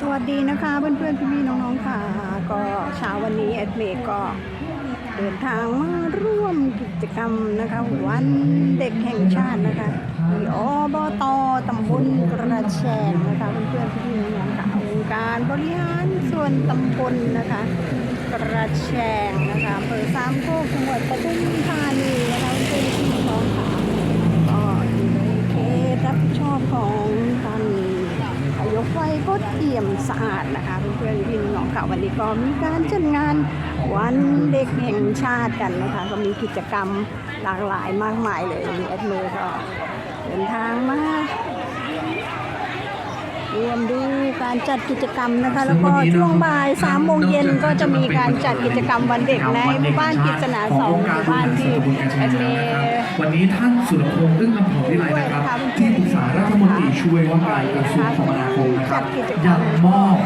สวัสดีนะคะเพื่อนๆพี่ๆน้องๆค่ะ ก็เช้าวันนี้แอดเมย์ก็เดินทางมาร่วมกิจกรรมนะคะ วันเด็กแห่งชาตินะคะที่อบตตำบลกระแชงนะคะเพื่อนๆพี่ๆน้องๆค่ะองค์การบริหารส่วนตำบลนะคะ กระแชงนะคะอำเภอสามโคกจังหวัดปทุมธานีนะคะเพื่อนๆพี่ๆน้องๆค่ะ ก็อยู่ในเขตรับผิดชอบของท่านนายกไฟก็เอี่ยมสะอาดนะคะเพื่อนๆพี่น้อง ค่ะ วันนี้ก็มีการจัดงานวันเด็กแห่งชาติกันนะคะ ก็มีกิจกรรมหลากหลายมากมายเลยมีแอดมือก็เดินทางมา ร่วมดูการจัดกิจกรรมนะคะ แล้วก็ช่วงบ่ายสามโมงเย็นก็จะมีการจัดกิจกรรมวันเด็กในหมู่บ้านกิจนาสองหมู่บ้านที่แอดเมย์วันนี้ท่านสุรพงษ์อึ้งอำเภอวิไลนะครับที่ปรึกษารัฐมนตรีช่วยว่าการกระทรวงคมนาคมนะครับยังมอบ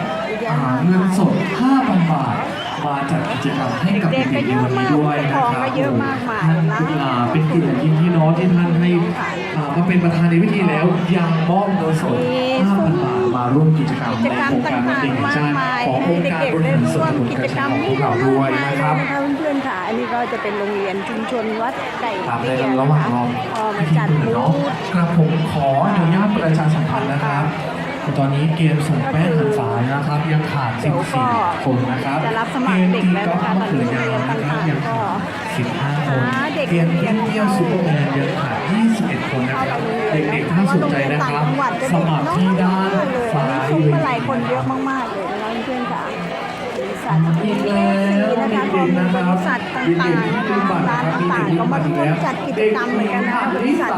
อาหารเงินสด5,000บาท มาจัดกิจกรรมให้กับเด็เด็กกก็ๆในเยอะวันนี้มากด้วยนะครับผู้ปกครองก็เยอะมากมายท่านอ่าเป็นกลุ่มยินที่น้องที่ท่านให้อ่ามาเป็นประธานในพิธีแล้วยังมอบเงินสด5,000บาทมาร่วมกิจกรรมกิในจกรรมโครงการวันเด็กแห่งชาติต่างๆมากมายขององค์การบริหารส่วนตำบลกระชากของพวกเราด้วยนะครับนะคะเพื่อนๆค่ะอันนี้ก็จะเป็นโรงเรียนชุมชนวัดไก่ครับในเตี้ยระหว่างรอพอมาจัดบูเนาะธครับผมขออนุญาตประชาสัมพันธ์นะครับ ตอนนี้เกมส่งแป้งหันสายนะครับ ยังขาด14คนนะครับจะรับสมัครเด็กแล้วนะคะเกมตีกอล์ฟมะเขือยาวนะครับยังขาด15คนหาเด็กเกมเที่ยวเที่ยวซูเปอร์แมนยังขาด21 คนนะครับเด็กๆถ้าสนใจนะครับสมัครที่ด้านซ้ายซุ้มเวอะไรทีคนเยอะมากๆเลยนะคะเพื่อนๆค่ะบริษัทอีกแล้วนะคะเด็กๆนะครับบริษัทต่างๆเด็กๆที่เป็นบัตรร้านะนครับต่างๆก็มาร่วมจัดกิจกรรมเหมือนกันนะคะบริษัท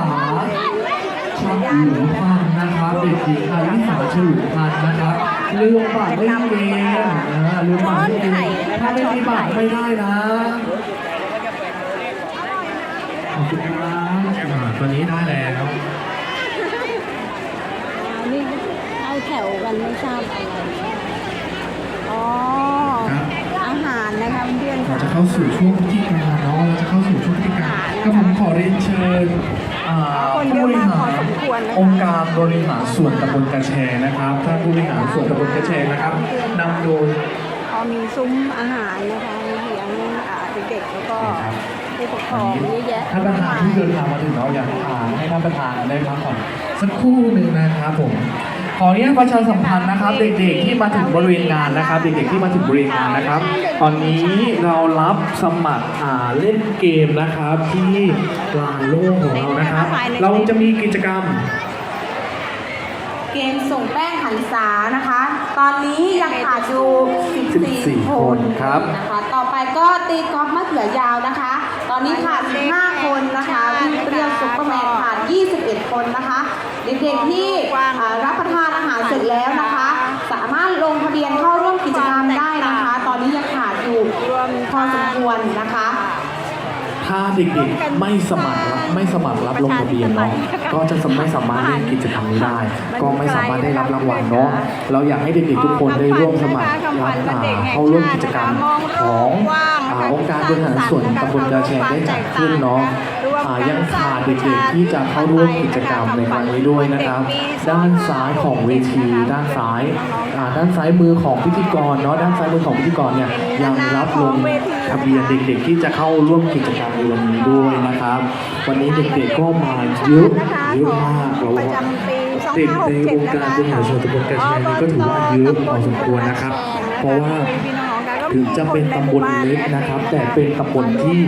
ชอบหลูพันธุ์นะครับเด็กหญิงอายุสามฉลูพันธุ์นะครับลืมบัตรเล่นเกมนะลืมบัตรเล่นเกมถ้าไม่มีบัตรไม่ได้นะขอบคุณครับอ่าตัวนี้ได้แล้วอันนี้เข้าแถวกันไม่ทราบอะไรอ๋อครับอาหารนะคะเพื่อนๆเราค่ะจะเข้าสู่ช่วงพิธีการเนาะเราจะเข้าสู่ช่วงพิธีการก็ผมขอเรียนเชิญ อ่าคนเยผู้อะบริมากหาพอรสมควรนะคะ องค์การบริหารส่วนตำบลกระแชนะครับ ท่านผู้บริหารส่วนตำบลกระแชนะครับนำโดย พอมีซุ้มอาหารนะคะเลี้ยงอ่าเด็กๆแล้วก็ครับ ผู้ปกครองเยอะแยะท่านประธานที่เดินทางมาถึงเราอยากทานให้ท่านประธานได้พักผ่อนสักครู่หนึ่งนะครับผม ขออนุญาตประชาสัมพันธ์นะครับ เด็กๆที่มาถึงบริเวณงานนะครับ เด็กๆที่มาถึงบริเวณงานนะครับ ตอนนี้เรารับสมัครอ่าเล่นเกมนะครับที่ลานโล่งของเรานะครับ เราจะมีกิจกรรม เกมส่งแป้งหันษานะคะ ตอนนี้ยังขาดอยู่14 14คคนนครับ นะคะต่อไปก็ตีกอล์ฟมะเขือยาวนะคะ ตอนนี้ขาด15คนนะคะวิ่งเปรี้ยวซุปเปอร์แมนขาด21 คนนะคะ เด็กๆที่อ่ารับประทานอาหารเสร็จแล้วนะคะ สามารถลงทะเบียนเข้าร่วมกิจกรรมได้นะคะ ตอนนี้ยังขาดอยู่พอสมควรนะคะ ถ้าเด็กๆไม่สมัครรับไม่สมัครรับลงทะเบียนเนาะก็จะไม่สามารถเล่นกิจกรรมนี้ได้ ก็ไม่สามารถได้รับรางวัลเนาะเราอยากให้เด็กๆทุกคนได้ร่วมสมัครรับอ่าเข้าร่วมกิจกรรมของอ่าองค์การบริหารส่วนตำบลกระแชได้จัดขึ้นเนาะ อ่ายังขาดเด็กๆที่จะเข้าร่วมกิจกรรมในครั้งนี้ด้วยนะครับ ด้านซ้ายของเวที ด้านซ้ายอ่าด้านซ้ายมือของพิธีกรเนาะด้านซ้ายมือของพิธีกรเนี่ยยังรับลงทะเบียนเด็กๆ ที่จะเข้าร่วมกิจกรรมในวันนี้ด้วยนะครับ วันนี้เด็กๆก็มาเยอะเยอะมากเราประว่าจำปีเด็กในองค์การบริหารส่วนตำบลกระแชงนี่ก็ถือว่าเยอะพอสมควรนะครับ เพราะว่า ถึงจะเป็นตำบลเล็กนะครับ แต่เป็นตำบลที่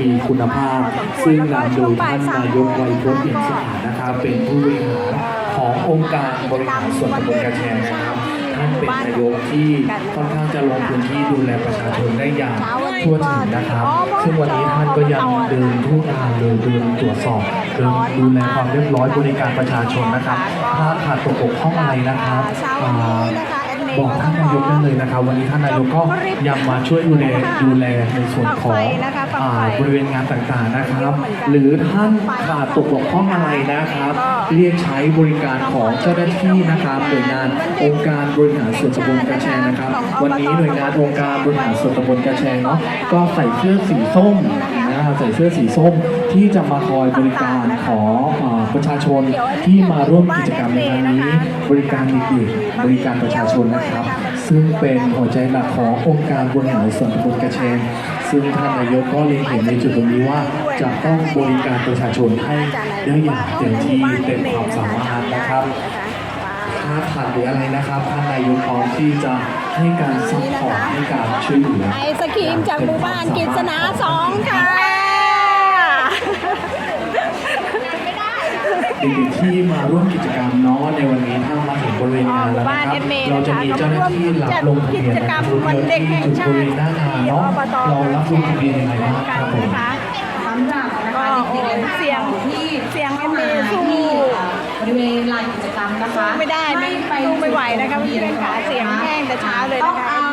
มีคุณภาพ ซึ่งนำโดยท่านนายกไวยพจน์อินทร์สะอานะครับ เป็นผู้บริหารขององค์การบริหารส่วนตำบลกระแชงนะครับท่านเป็นนายกที่ค่อนข้างจะลงพื้นที่ดูแลประชาชนได้อย่างทั่วถึงนะครับ ซึ่งวันนี้ท่านก็ยังเดินทุกงานเลยเดินตรวจสอบเดินดูแลความเรียบร้อยบริการประชาชนนะครับถ้าขาดตกบกพร่องอะไรนะครับ บอกท่านนายกได้เลยนะครับ วันนี้ท่านนายกก็ยังมาช่วยดูแลดูแลในส่วนของอ่าบริเวณงานต่างๆนะครับ หรือท่านขาดตกบกพร่องอะไรนะครับ เรียกใช้บริการของเจ้าหน้าที่นะครับหน่วยงานองค์การบริหารส่วนตำบลกระแชงนะครับ วันนี้หน่วยงานองค์การบริหารส่วนตำบลกระแชงเนาะก็ใส่เสื้อสีส้มนะ ใส่เสื้อสีส้มที่จะมาคอยบริการขอประชาชนที่มาร่วมกิจกรรมในครั้งนี้ บริการเด็กๆบริการประชาชนนะครับ ซึ่งเป็นหัวใจหลักขององค์การบริหารส่วนตำบลกระเชนซึ่งท่านนายกก็เล็งเห็นในจุดตรงนี้ว่าจะต้องบริการประชาชนให้ได้อย่างเต็มที่เต็มความสามารถนะครับถ้าขาดหรืออะไรนะครับท่านนายกพร้อมที่จะให้การซัพพอร์ตให้การช่วยเหลือไอศครีมจากหมู่บ้านกิษณาสองค่ะ เด็กๆที่มาร่วมกิจกรรมเนาะในวันนี้ถ้ามาถึงบริเวณงานแล้วนะครับเราจะมีเจ้าหน้าที่รับลงทะเบียนนะครับรวมถึงที่จุดบริเวณหน้างานเนาะเรารับลงทะเบียนยังไงบ้างครับผมสำหรับนะคะเด็กๆเสียงที่เสียงเข้ามาสู้ที่บริเวณลานกิจกรรมนะคะไม่ได้ไม่ปสู้ไม่ไหวนะคะเพื่อนๆขาเสียงแห้งแต่เช้าเลยต้นะองคะเอา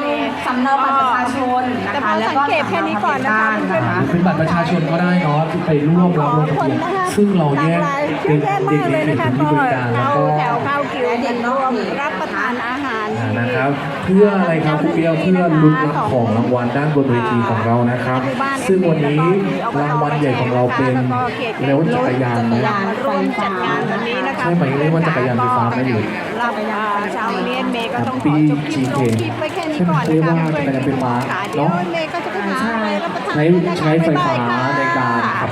สำเนาบัตรประชาชนนะแต่พคะอแล้วสังก็เกตแค่นี้ก่อนนะคะสำเาเพื่อนทะๆเบียนบ้านนะคะ เป็นบัตรประชาชนก็ได้เนาะไปร่วมรับลงทะเบียนซึ่งเราแยกเป็นเยอะเด็แยะมากเลยกๆนะคะที่ก็บริการแล้วเข้าก็ แถวเข้าคิวกันรวมรับประทานอาหารอ่านะครับ เพื่ออะไรครับคุณเปียวเพื่อลุ้นรับของรางวัลด้านบนเวทีของเรานะครับ ซึ่งวันนี้รางวัลใหญ่ของเราเป็นรถจักรยานนะร่วมจัดงานวันนี้นะคะใช่ไหมเรียกว่าจักรยานไฟฟ้าไหมหรือรับอ่าเช้าวันนี้เมย์ก็ต้องขอปีจบคลิปลงคลิปไว้แค่นี้ก่อนใช่นะไหมคะเรียกว่าจักรยานไฟฟ้าค่ะเดี๋ยวเนาะเมย์ก็จะไปหาอะไรรับประทานใช้ใช้ไฟฟ้าในการขับ